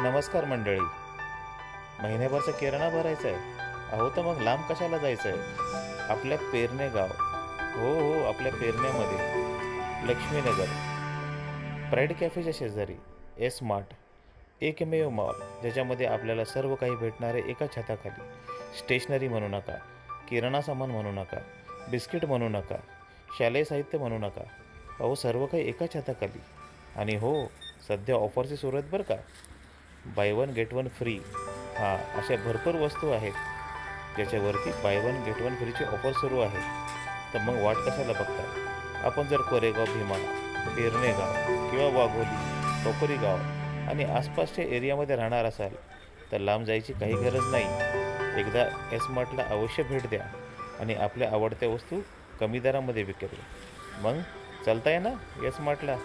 नमस्कार मंडळी. महिन्याभरचा किराणा भरायचा आहे अहो तर मग लांब कशाला जायचं आहे आपल्या पेरणे गाव. हो हो आपल्या पेरण्यामध्ये. लक्ष्मीनगर. प्राईड कॅफेच्या शेजारी. एस मार्ट एकमेव मॉल ज्याच्यामध्ये आपल्याला सर्व काही भेटणारे एका छताखाली. स्टेशनरी म्हणू नका किराणा सामान म्हणू नका बिस्किट म्हणू नका शालेय साहित्य म्हणू नका. अहो सर्व काही एका छताखाली. आणि हो सध्या ऑफरची सुरुवात बरं का? Buy one get one free हां अशा भरपूर वस्तू आहेत ज्याच्यावरती बाय वन गेट वन फ्रीची ऑफर सुरू आहे. तर मग वाट कशाला बघता? आपण जर कोरेगाव भीमा पेरणेगाव किंवा वाघोली टोकरीगाव आणि आसपासच्या एरियामध्ये राहणार असाल तर लांब जायची काही गरज नाही. एकदा एसमार्टला अवश्य भेट द्या आणि आपल्या आवडत्या वस्तू कमी दरामध्ये विकत घ्या. मग चालताय ना एसमार्टला.